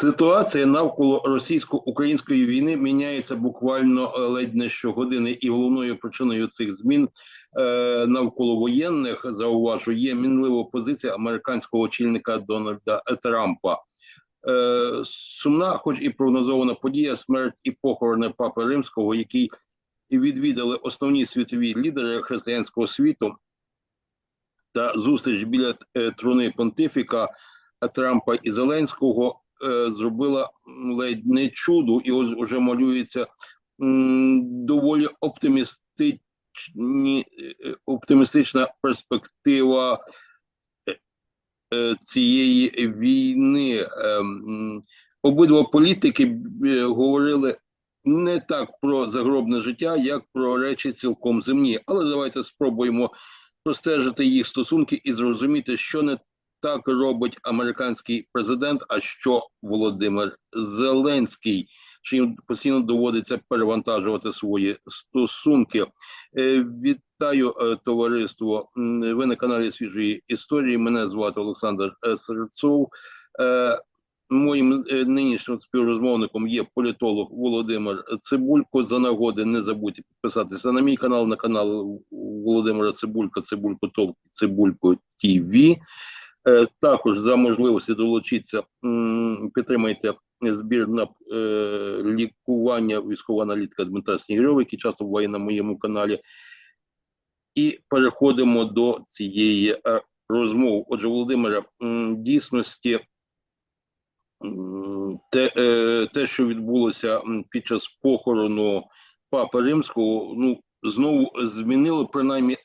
Ситуація навколо російсько-української війни міняється буквально е, ледь не щогодини, і головною причиною цих змін е, навколо воєнних зауважу є мінлива позиція американського очільника Дональда Трампа. Е, сумна, хоч і прогнозована подія, смерть і похорони папи римського, який відвідали основні світові лідери християнського світу, та зустріч біля труни понтифіка Трампа і Зеленського зробила ледь не чудо, і ось уже малюється доволі оптимістичні, е, оптимістична перспектива е, е, цієї війни. Ем, Обидва політики е, говорили не так про загробне життя, як про речі цілком земні. Але давайте спробуємо простежити їх стосунки і зрозуміти, що не так робить американський президент, а що Володимир Зеленський, їм постійно доводиться перевантажувати свої стосунки. Е, Вітаю е, товариство. Ви на каналі свіжої історії. Мене звати Олександр е, Серцов. Моїм нинішнім співрозмовником є політолог Володимир Цибулько. За нагоди не забудьте підписатися на мій канал, на канал Володимира Цибулька, Цибулько Толк, Цибулько ТВ. Е, Також за можливості долучитися, підтримайте збір на е, лікування військового аналітика Дмитра Снігирьова, який часто буває на моєму каналі. І переходимо до цієї е, розмови. Отже, Володимире, дійсності те, те, що відбулося під час похорону Папи Римського, ну знову змінило принаймні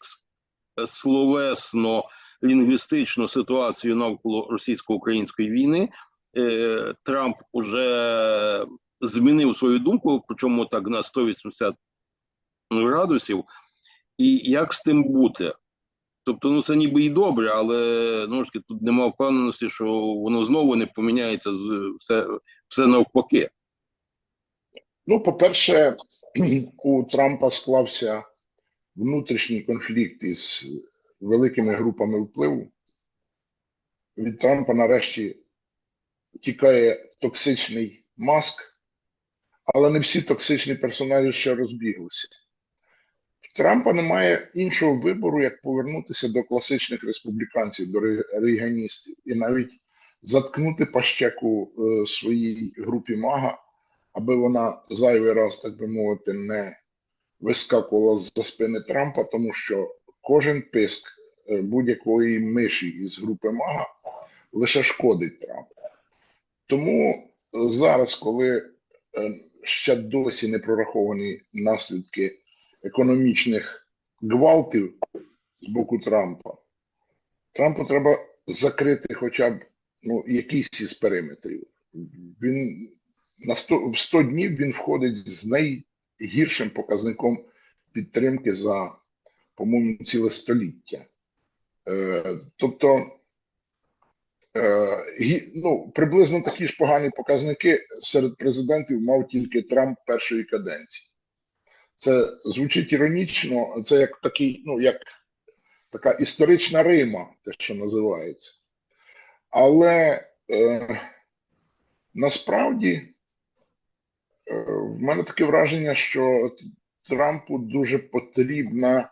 словесно лінгвістичну ситуацію навколо російсько-української війни. Е, Трамп уже змінив свою думку, причому так на 180 градусів. І як з тим бути? Тобто, ну це ніби і добре, але ну ж таки тут немає впевненості, що воно знову не поміняється все, все навпаки. Ну, по-перше, у Трампа склався внутрішній конфлікт із великими групами впливу. Від Трампа нарешті тікає токсичний маск, але не всі токсичні персонажі ще розбіглися. В Трампа немає іншого вибору, як повернутися до класичних республіканців, до ре- рейганістів, і навіть заткнути пащеку е, своїй групі Мага, аби вона зайвий раз, так би мовити, не вискакувала за спини Трампа, тому що кожен писк е, будь-якої миші із групи Мага лише шкодить Трампу. Тому е, зараз, коли е, ще досі не прораховані наслідки економічних гвалтів з боку Трампа, Трампу треба закрити хоча б ну, якийсь із периметрів. Він на 100, в 100 днів він входить з найгіршим показником підтримки за, по-моєму, ціле століття. Е, тобто, е, ну, приблизно такі ж погані показники серед президентів мав тільки Трамп першої каденції. Це звучить іронічно, це як такий, ну, як така історична Рима, те, що називається. Але е, насправді е, в мене таке враження, що Трампу дуже потрібна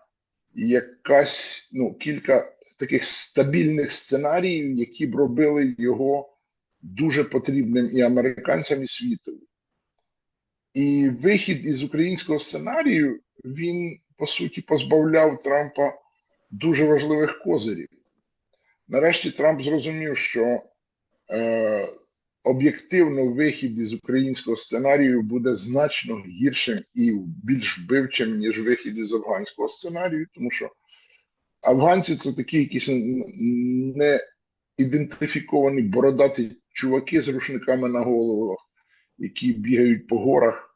якась ну, кілька таких стабільних сценаріїв, які б робили його дуже потрібним і американцям, і світові. І вихід із українського сценарію він по суті позбавляв Трампа дуже важливих козирів. Нарешті Трамп зрозумів, що е, об'єктивно вихід із українського сценарію буде значно гіршим і більш вбивчим, ніж вихід із афганського сценарію, тому що афганці це такі якісь не ідентифіковані бородаті чуваки з рушниками на головах, які бігають по горах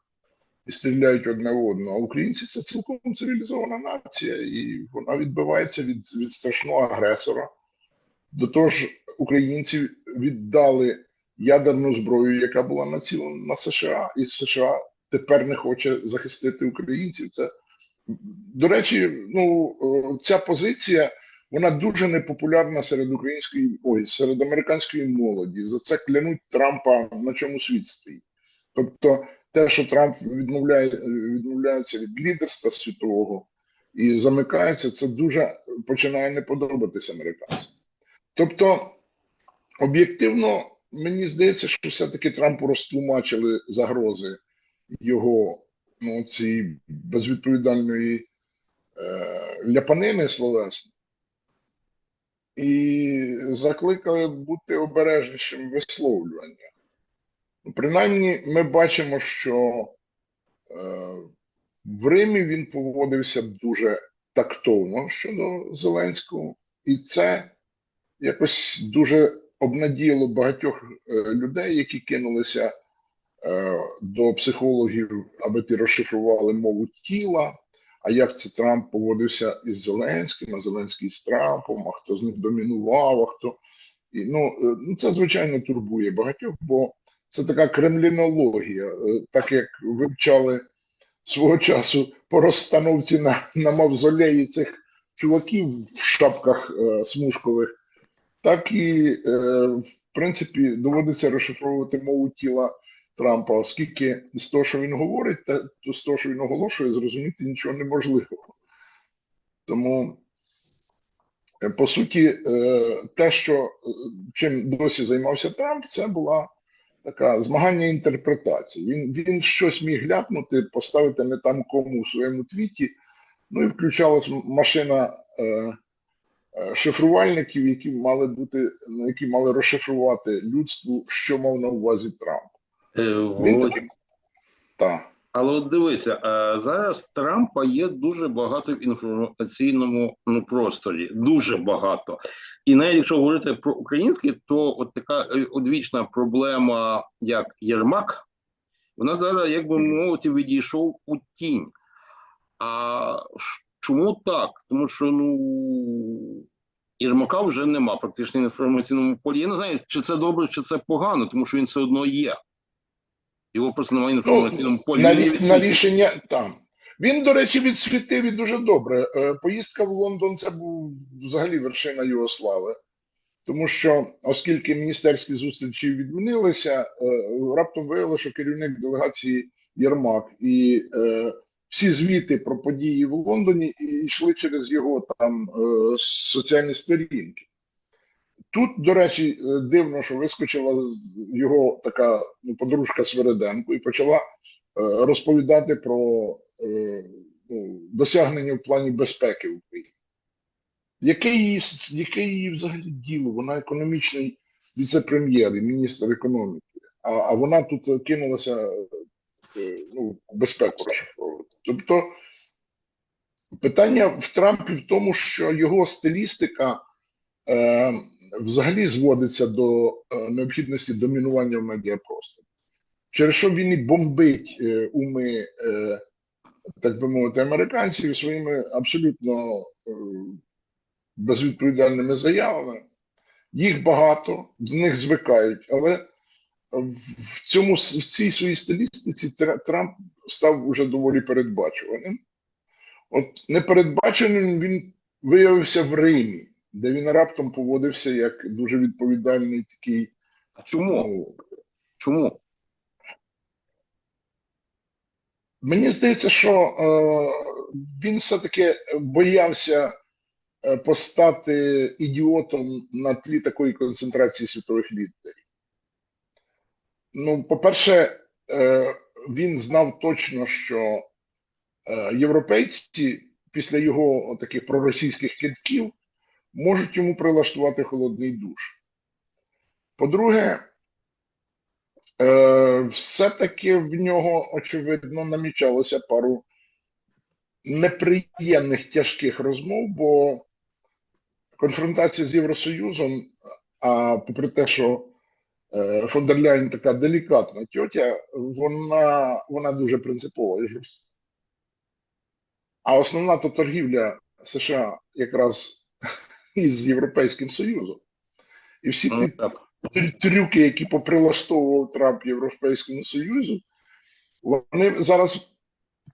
і стріляють одне в одного. А українці це цілком цивілізована нація, і вона відбивається від, від страшного агресора. До того ж, українці віддали ядерну зброю, яка була націлена на США, і США тепер не хоче захистити українців. Це, до речі, ну, е, ця позиція вона дуже непопулярна серед української, ой, серед американської молоді. За це клянуть Трампа на чому світ стоїть. Тобто, те, що Трамп відмовляє, відмовляється від лідерства світового і замикається, це дуже починає не подобатися американцям. Тобто, об'єктивно, мені здається, що все-таки Трампу розтлумачили загрози його ну, цієї безвідповідальної е, ляпанини словесної. І закликали бути обережнішим висловлюванням. Ну, Принаймні, ми бачимо, що е, в Римі він поводився дуже тактовно щодо Зеленського, і це якось дуже обнадіяло багатьох е, людей, які кинулися е, до психологів, аби ті розшифрували мову тіла. А як це Трамп поводився із Зеленським, а Зеленський з Трампом, а хто з них домінував, а хто. І, ну, е, ну, це, звичайно, турбує багатьох, бо це така кремлінологія, так як вивчали свого часу по розстановці на, на мавзолеї цих чуваків в шапках е, смужкових, так і, е, в принципі, доводиться розшифровувати мову тіла Трампа, оскільки з того, що він говорить, та з того, що він оголошує, зрозуміти нічого неможливо. Тому, е, по суті, е, те, що чим досі займався Трамп, це була така змагання інтерпретацій. Він, він щось міг ляпнути, поставити не там кому в своєму твіті, ну і включалась машина е, шифрувальників, які мали бути, ну, які мали розшифрувати людству, що мав на увазі Трамп. Е, Він Володь, такий, так. Але от дивися, е, зараз Трампа є дуже багато в інформаційному ну, просторі, дуже багато. І навіть якщо говорити про українське, то от така е, одвічна проблема, як Єрмак, вона зараз, як би мовити, відійшов у тінь. А ш- чому так? Тому що ну Єрмака вже нема практично в інформаційному полі. Я не знаю, чи це добре, чи це погано, тому що він все одно є. Його просто немає в інформаційному полі. на, на рішення там. Він, до речі, відсвітив і дуже добре. Е, Поїздка в Лондон це був взагалі вершина його слави. Тому що, оскільки міністерські зустрічі відмінилися, е, раптом виявилося, що керівник делегації Єрмак і е, всі звіти про події в Лондоні і- йшли через його там е, соціальні сторінки. Тут, до речі, е, дивно, що вискочила його така ну, подружка Свереденко і почала е, розповідати про ну, досягнення в плані безпеки в Україні. Яке її, яке її взагалі діло? Вона економічний віце-прем'єр і міністр економіки, а, а вона тут кинулася ну, безпеку. Тобто питання в Трампі в тому, що його стилістика е, взагалі зводиться до е, необхідності домінування в медіапросторі. Через що він і бомбить е, уми, е, так би мовити, американців своїми абсолютно е, безвідповідальними заявами. Їх багато, до них звикають, але в цьому в цій своїй стилістиці Трамп став уже доволі передбачуваним. От непередбаченим він виявився в Римі, де він раптом поводився як дуже відповідальний такий. А чому? Ну, Чому? мені здається, що е, він все-таки боявся е, постати ідіотом на тлі такої концентрації світових лідерів. Ну, по-перше, е, він знав точно, що е, європейці після його таких проросійських кидків можуть йому прилаштувати холодний душ. По-друге, е, все-таки в нього, очевидно, намічалося пару неприємних тяжких розмов, бо конфронтація з Євросоюзом, а попри те, що фон дер Ляйн така делікатна тьотя, вона, вона дуже принципова і жорстка. А основна то торгівля США якраз із Європейським Союзом. І всі Ну, ті трюки, які поприлаштовував Трамп Європейському Союзу, вони зараз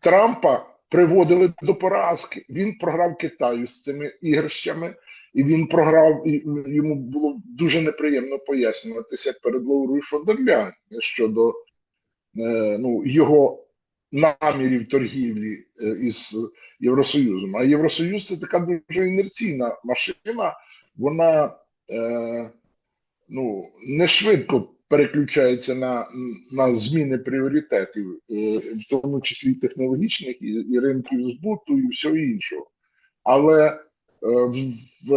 Трампа приводили до поразки. Він програв Китаю з цими ігрищами, і він програв, і йому було дуже неприємно пояснюватися перед Лаурою фон щодо е, ну, його намірів торгівлі е, із Євросоюзом. А Євросоюз це така дуже інерційна машина, вона е, ну, не швидко переключається на, на зміни пріоритетів, е, в тому числі технологічних, і, і ринків збуту, і всього іншого. Але в, в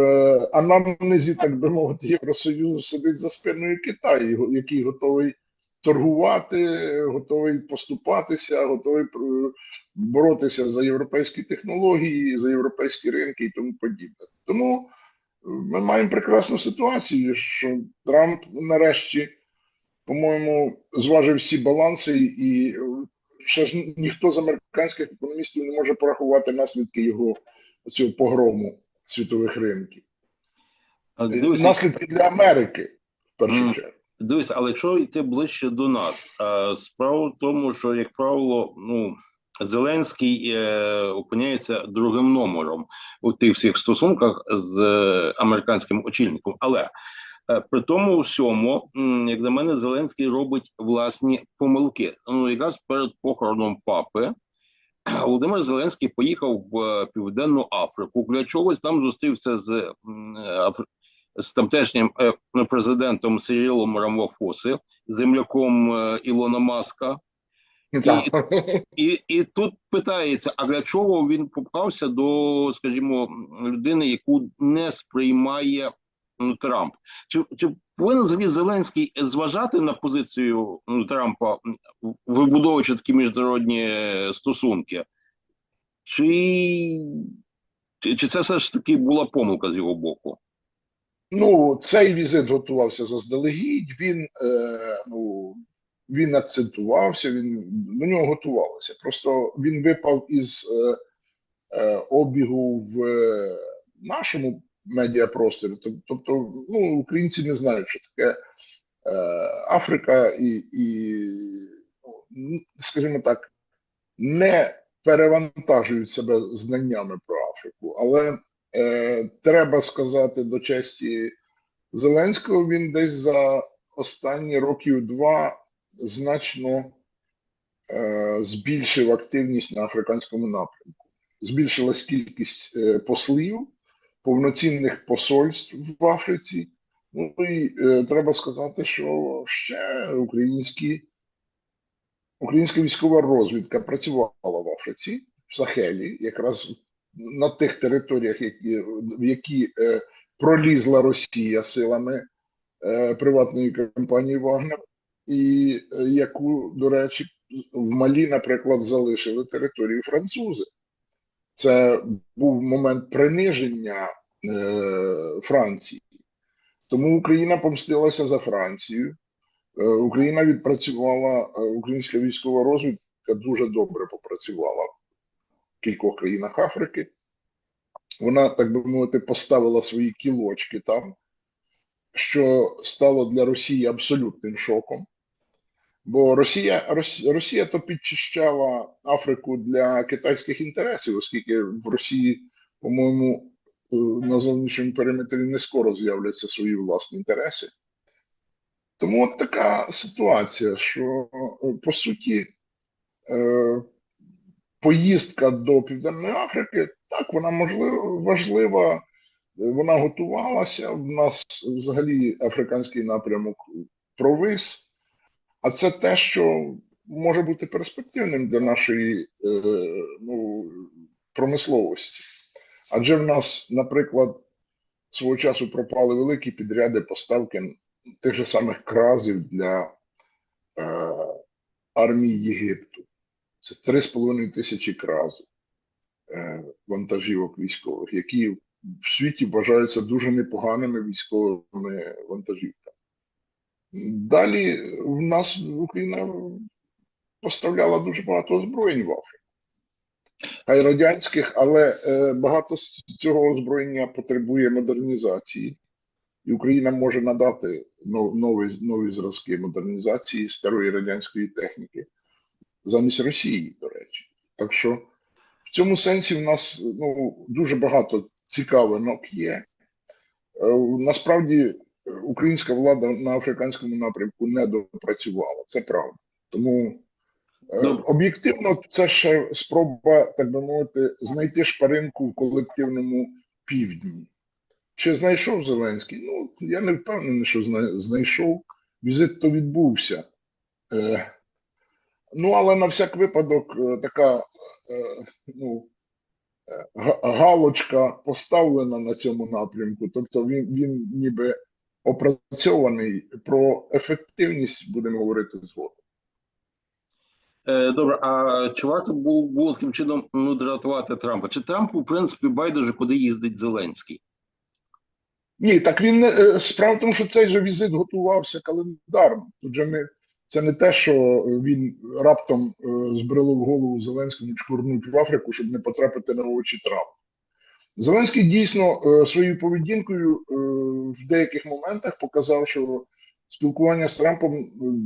анамнезі, так би мовити, Євросоюзу сидить за спиною Китаю, який готовий торгувати, готовий поступатися, готовий боротися за європейські технології, за європейські ринки і тому подібне. Тому е, ми маємо прекрасну ситуацію, що Трамп нарешті, по-моєму, зважив всі баланси, і е, ще ж ніхто з американських економістів не може порахувати наслідки його цього погрому світових ринків. Дивись, Наслідки для Америки в першу чергу. Дивись, але якщо йти ближче до нас, справа в тому, що, як правило, ну, Зеленський е, опиняється другим номером у тих всіх стосунках з е, американським очільником. Але е, при тому всьому, як на мене, Зеленський робить власні помилки. Ну, якраз перед похороном папи Володимир Зеленський поїхав в е, Південну Африку. Для чогось там зустрівся з е, з тамтешнім е, президентом Сирілом Рамафоси, земляком Ілона Маска. Так. І, і тут питається: а для чого він попався до, скажімо, людини, яку не сприймає ну, Трамп? Чи, чи повинен взагалі Зеленський зважати на позицію ну, Трампа, вибудовуючи такі міжнародні е, стосунки? Чи, чи це все ж таки була помилка з його боку? Ну, цей візит готувався заздалегідь. Він е, ну, він акцентувався, він до нього готувалося. Просто він випав із е, е, обігу в е, нашому медіапросторі. Тоб- Тобто, ну, українці не знають, що таке е, Африка, і, і ну, скажімо так, не перевантажують себе знаннями про Африку, але е, треба сказати до честі Зеленського, він десь за останні років два значно е, збільшив активність на африканському напрямку. Збільшилась кількість е, послів, повноцінних посольств в Африці. Ну і е, треба сказати, що ще українські, українська військова розвідка працювала в Африці, в Сахелі, якраз на тих територіях, які, в які е, пролізла Росія силами е, приватної компанії Вагнер, і е, яку, до речі, в Малі, наприклад, залишили територію французи. Це був момент приниження Франції. Тому Україна помстилася за Францію. Е, Україна відпрацювала, е, українська військова розвідка дуже добре попрацювала в кількох країнах Африки. Вона, так би мовити, поставила свої кілочки там, що стало для Росії абсолютним шоком. Бо Росія, Росія то підчищала Африку для китайських інтересів, оскільки в Росії, по-моєму, е, на зовнішньому периметрі не скоро з'являться свої власні інтереси. Тому от така ситуація, що е, по суті е, поїздка до Південної Африки, так, вона можливо важлива, вона готувалася. В нас взагалі африканський напрямок провис. А це те, що може бути перспективним для нашої е, ну, промисловості. Адже в нас, наприклад, свого часу пропали великі підряди поставки тих же самих кразів для е, армії Єгипту. Це 3,5 тисячі кразів е, вантажівок військових, які в світі вважаються дуже непоганими військовими вантажівками. Далі в нас Україна поставляла дуже багато озброєнь в Африку. Хай радянських, але е, багато з цього озброєння потребує модернізації, і Україна може надати но- нові, нові зразки модернізації старої радянської техніки замість Росії, до речі. Так що в цьому сенсі в нас ну, дуже багато цікавинок є. насправді е, українська влада на африканському напрямку не допрацювала. Це правда. Тому е. Об'єктивно це ще спроба, так би мовити, знайти шпаринку в колективному півдні. Чи знайшов Зеленський? Ну, я не впевнений, що знайшов. Візит то відбувся. Е, ну, але на всяк випадок е, така е, ну, е, галочка поставлена на цьому напрямку. Тобто він, він ніби опрацьований про ефективність, будемо говорити згодом. Е, Добре, а чи варто було, таким чином ну, дратувати Трампа? Чи Трампу, в принципі, байдуже, куди їздить Зеленський? Ні, так він е, справа в тому, що цей же візит готувався календарно. Тут же ми це не те, що він раптом е, збрело в голову Зеленському чкурнуть в Африку, щоб не потрапити на очі Трампа. Зеленський дійсно своєю поведінкою в деяких моментах показав, що спілкування з Трампом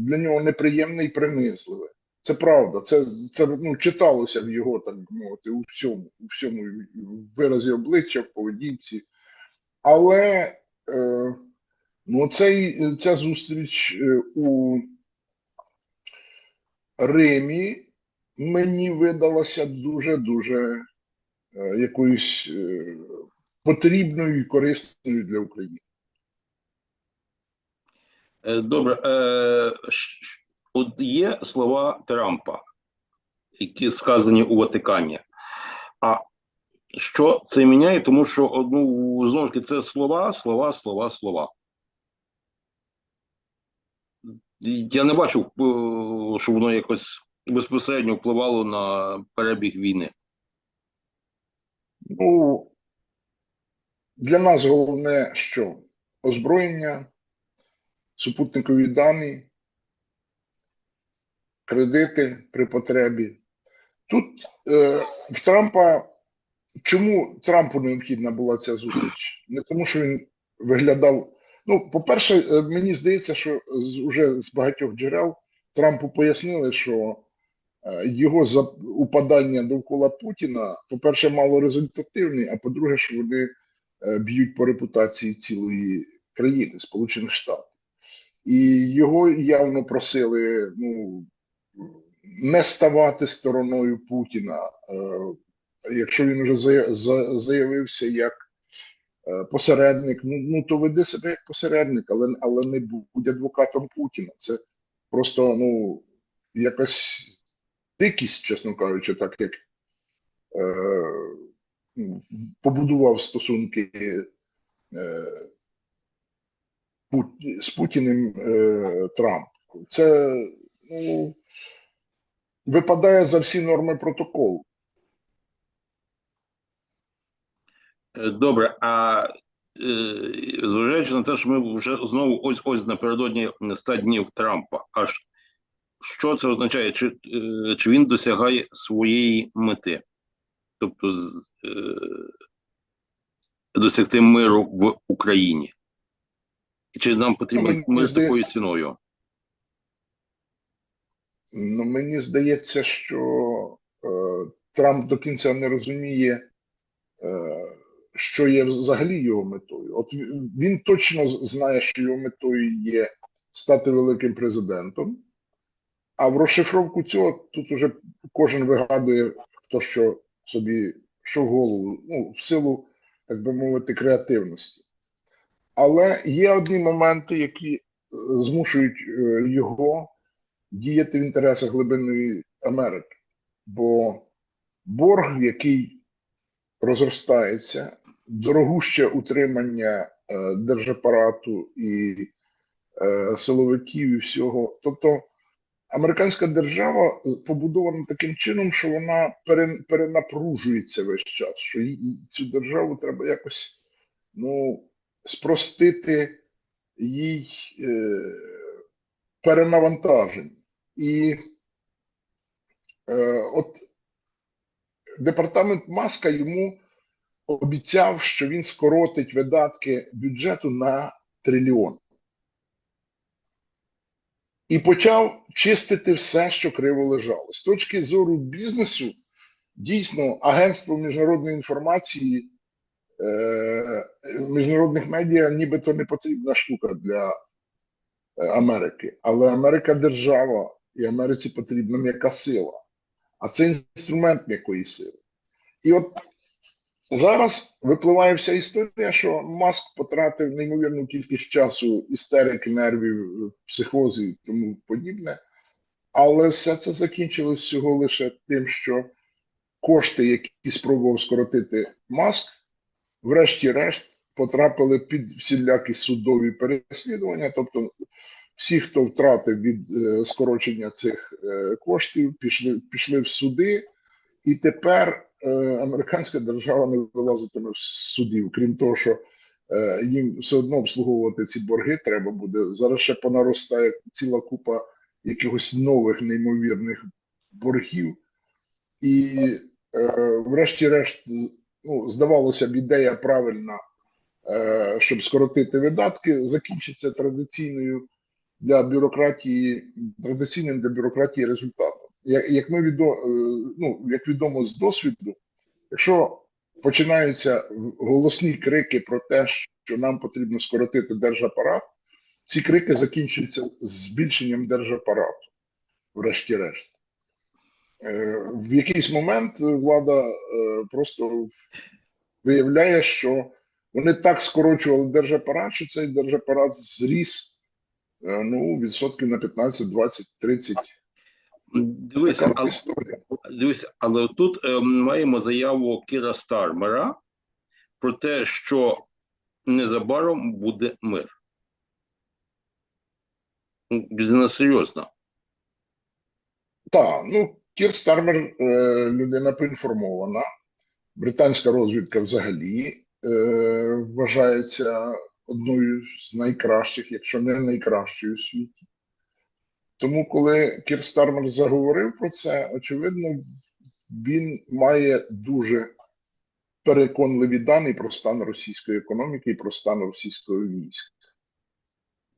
для нього неприємне і принизливе. Це правда, це, це ну, читалося в його, так мовити, у всьому, у всьому виразі обличчя, в поведінці. Але е, ну, цей, ця зустріч е, у Римі мені видалася дуже-дуже е, якоюсь е, потрібною і корисною для України. Е, Добре, е, от є слова Трампа, які сказані у Ватикані. А що це міняє? Тому що ну, знову ж таки це слова, слова, слова, слова. Я не бачив, е, що воно якось безпосередньо впливало на перебіг війни. Ну, для нас головне, що озброєння, супутникові дані, кредити при потребі. Тут е, в Трампа, чому Трампу необхідна була ця зустріч? Не тому, що він виглядав. Ну, по-перше, е, мені здається, що з, уже з багатьох джерел Трампу пояснили, що е, його упадання довкола Путіна, по-перше, мало результативні, а по-друге, що вони е, б'ють по репутації цілої країни, Сполучених Штатів. І його явно просили ну, не ставати стороною Путіна. Е, Якщо він вже заявився як е, посередник, ну, ну то веди себе як посередник, але, але не будь адвокатом Путіна. Це просто ну, якась дикість, чесно кажучи, так як е, ну, побудував стосунки е, з Путіним е, Трамп. Це ну, випадає за всі норми протоколу. Е, Добре, а е, зважаючи на те, що ми вже знову ось ось напередодні 100 днів Трампа, аж що це означає? Чи, е, чи він досягає своєї мети? Тобто досягти миру в Україні? Чи нам потрібен мир з такою ціною? Ну, мені здається, що е, Трамп до кінця не розуміє, е, що є взагалі його метою. От він, точно знає, що його метою є стати великим президентом, а в розшифровку цього тут уже кожен вигадує, хто що собі що в голову, ну, в силу, так би мовити, креативності. Але є одні моменти, які е, змушують е, його діяти в інтересах глибинної Америки. Бо борг, який розростається, дорогуще утримання е, держапарату і е, силовиків і всього. Тобто американська держава побудована таким чином, що вона перенапружується весь час, що цю державу треба якось ну, спростити їй е, перенавантаження. І е, от департамент Маска йому обіцяв, що він скоротить видатки бюджету на трильйон. І почав чистити все, що криво лежало. З точки зору бізнесу, дійсно, агентство міжнародної інформації е, міжнародних медіа нібито не потрібна штука для е, Америки. Але Америка держава, і Америці потрібна м'яка сила. А це інструмент м'якої сили. І от зараз випливає вся історія, що Маск потратив неймовірну кількість часу, істерики, нервів, психози і тому подібне. Але все це закінчилось всього лише тим, що кошти, які спробував скоротити Маск, врешті-решт потрапили під всілякі судові переслідування. Тобто, всі, хто втратив від е, скорочення цих е, коштів, пішли, пішли в суди, і тепер е, американська держава не вилазитиме з судів, крім того, що їм все одно обслуговувати ці борги треба буде. Зараз ще понаростає ціла купа якихось нових неймовірних боргів. І, врешті-решт, ну, здавалося б, ідея правильна, щоб скоротити видатки, закінчиться традиційною для бюрократії, традиційним для бюрократії результатом. Як, як ми відо, е, ну, як відомо з досвіду, якщо починаються голосні крики про те, що нам потрібно скоротити держапарат, ці крики закінчуються збільшенням держапарату, врешті-решт. Е, В якийсь момент влада е, просто виявляє, що вони так скорочували держапарат, що цей держапарат зріс ну, відсотків на 15, 20, 30. Дивися, Така але, історія. дивися, але тут е, маємо заяву Кіра Стармера про те, що незабаром буде мир. Ну, Людина серйозна. Так, ну Кір Стармер е, людина поінформована. Британська розвідка взагалі е, вважається одною з найкращих, якщо не найкращою у світі. Тому, коли Кір Стармер заговорив про це, очевидно, він має дуже переконливі дані про стан російської економіки і про стан російського війська.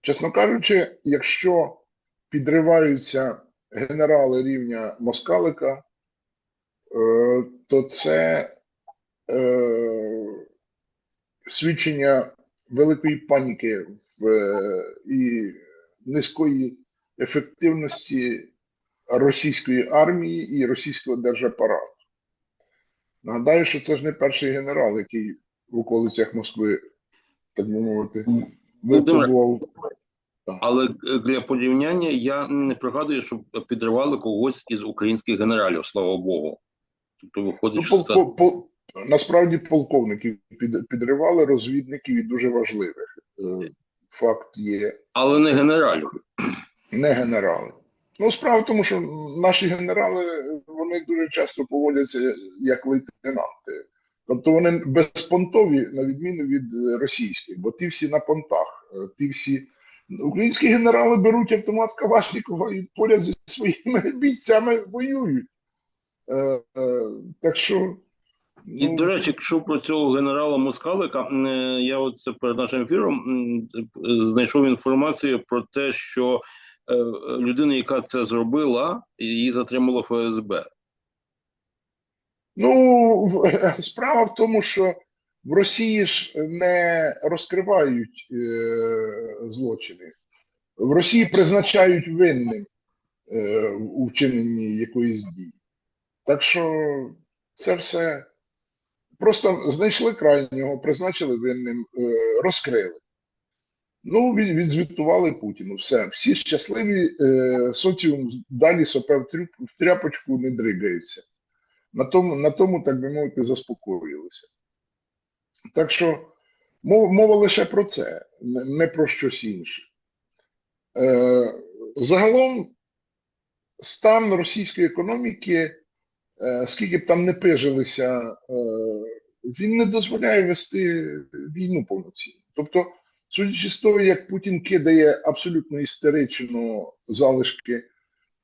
Чесно кажучи, якщо підриваються генерали рівня Москалика, е, то це е, свідчення великої паніки в, е, і низької ефективності російської армії і російського держапарату. Нагадаю, що це ж не перший генерал, який в околицях Москви, так би мовити, Володимир, випробував. Але для порівняння я не пригадую, щоб підривали когось із українських генералів, слава Богу. Тобто виходить, Ну, що пол, пол, насправді полковників підривали розвідників і дуже важливих. Е, Факт є але не генералів. не генерали. Ну, справа в тому, що наші генерали вони дуже часто поводяться як лейтенанти. Тобто вони безпонтові, на відміну від російських, бо ті всі на понтах, е, ті всі. Українські генерали беруть автомат Калашникова і поряд зі своїми бійцями воюють. Е, е, так що. І, ну, до речі, якщо про цього генерала Москалика, е, я от це перед нашим ефіром е, знайшов інформацію про те, що е, людина, яка це зробила, її затримало ФСБ. Ну, справа в тому, що в Росії ж не розкривають е, злочини. В Росії призначають винним е, у вчиненні якоїсь дії. Так що це все просто знайшли крайнього, призначили винним, е, розкрили. Ну, відзвітували Путіну. Все, всі щасливі, е, соціум далі сопе в тряпочку не дригається. На тому, на тому, так би мовити, заспокоїлися. Так що мова, мова лише про це, не, про щось інше. Е, загалом, стан російської економіки, скільки б там не пижилися, е, він не дозволяє вести війну повноцінно. Тобто, судячи з того, як Путін кидає абсолютно істерично залишки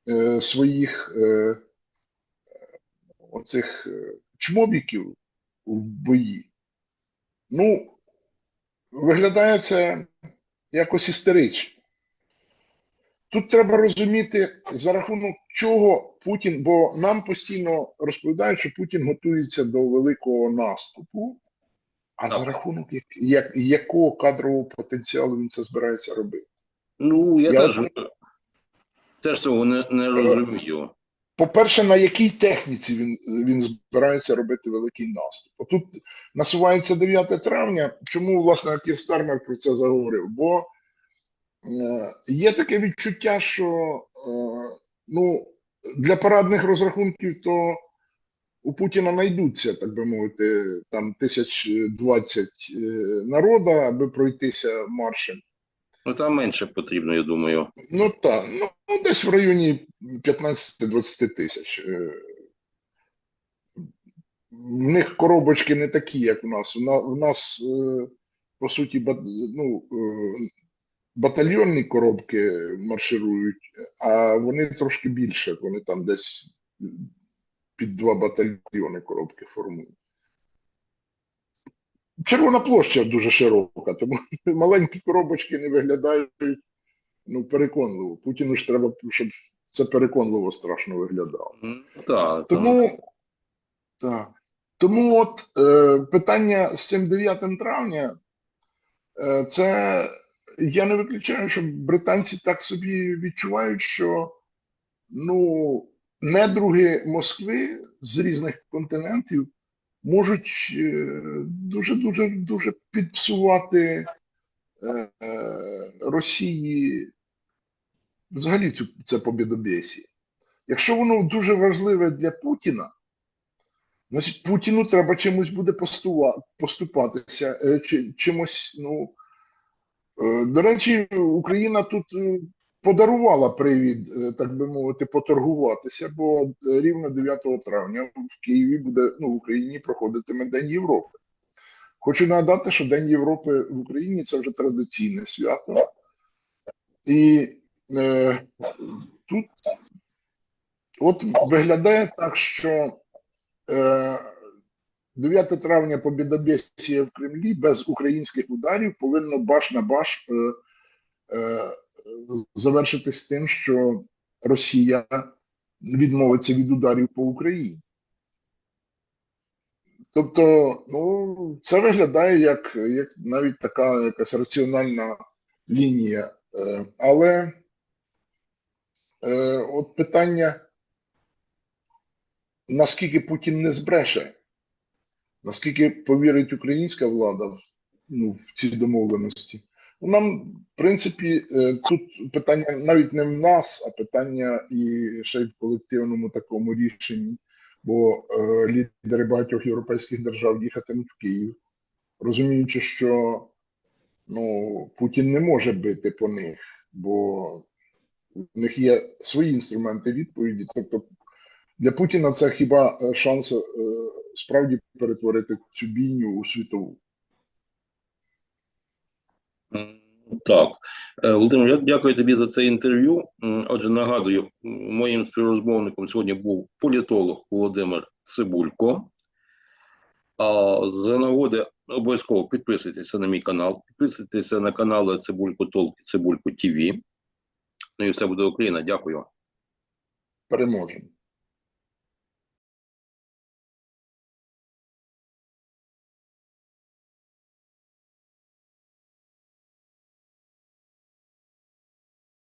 е, своїх. Е, оцих е, чмобіків в бої. Ну, виглядає це якось істерично. Тут треба розуміти, за рахунок чого Путін, бо нам постійно розповідають, що Путін готується до великого наступу, А за рахунок як, як, якого кадрового потенціалу він це збирається робити? Ну, я, Я теж, теж цього не, не розумію. По-перше, на якій техніці він, він збирається робити великий наступ? Отут насувається 9 травня. Чому, власне, Кір Стармер про це заговорив? Бо е, є таке відчуття, що е, ну, для парадних розрахунків то у Путіна знайдуться, так би мовити, там тисяч двадцять е, народа, аби пройтися маршем. Ну, там менше потрібно, я думаю. Ну так, ну десь в районі 15-20 тисяч. Е, В них коробочки не такі, як у нас. У нас, е, по суті, ну, е, батальйонні коробки марширують, а вони трошки більше. Вони там десь під два батальйони коробки формують. Червона площа дуже широка, тому маленькі коробочки не виглядають ну, переконливо. Путіну ж треба, щоб це переконливо страшно виглядало. Так, Тому, так. Тому от е, питання з цим 9 травня, е, це я не виключаю, що британці так собі відчувають, що ну, недруги Москви з різних континентів можуть е, дуже підпсувати е, Росії взагалі цю це побідобєсі. Якщо воно дуже важливе для Путіна, значить Путіну треба чимось буде поступатися, е, чимось, ну. Е, До речі, Україна тут е, подарувала привід, е, так би мовити, поторгуватися, бо рівно 9 травня в Києві буде, ну, в Україні проходитиме День Європи. Хочу нагадати, що День Європи в Україні це вже традиційне свято. І е, тут от виглядає так, що е, 9 травня побідобєсія в Кремлі без українських ударів повинно баш на баш е, е, завершитись тим, що Росія відмовиться від ударів по Україні. Тобто, ну, це виглядає як, як навіть така якась раціональна лінія. Е, але е, от питання, наскільки Путін не збреше, наскільки повірить українська влада ну, в ці домовленості. Ну, Нам, в принципі, е, тут питання навіть не в нас, а питання і ще й в колективному такому рішенні, бо е, лідери багатьох європейських держав їхатимуть в Київ, розуміючи, що ну, Путін не може бити по них, бо в них є свої інструменти відповіді. Тобто для Путіна це хіба е, шанс е, справді перетворити цю бійню у світову. Так, Е, Володимир, я дякую тобі за це інтерв'ю. Отже, нагадую, моїм співрозмовником сьогодні був політолог Володимир Цибулько. А за нагоди обов'язково підписуйтеся на мій канал, підписуйтеся на канали Цибулько Толк і Цибулько ТВ. Ну і все буде Україна. Дякую. Переможемо.